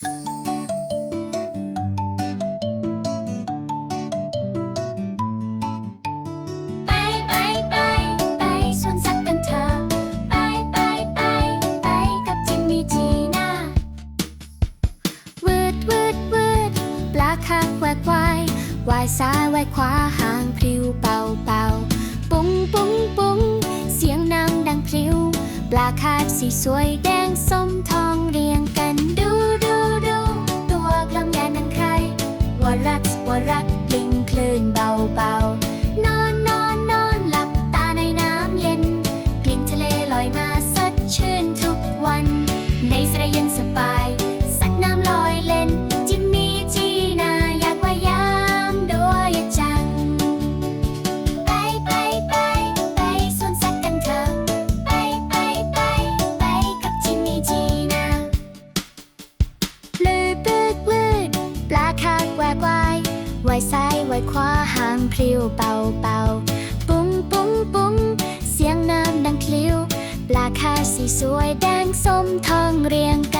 ไปไปไปไปสวนสักันเถอะไปไปไปไปกับจิมมี่จีน่าวืดวืดวืดปลาคาบแหวกวายวายซ้ายว่ายขวาหางพริ้วเป่าเป่าปุ้งปุ้งปุ้งเสียงน้ำดังพริ้ว ปลาคาบสีสวยแดงส้มทองเรียงกันดู รักวรักกลิ่งคลื่นเบาเกวายว่ายซ้ายว่ายขวาหางพลิ้วเป่าเป่าปุ้งปุ้งปุ้งเสียงน้ำดังคลิ้ว ปลาคาสีสวยแดงส้มทองเรียงกัน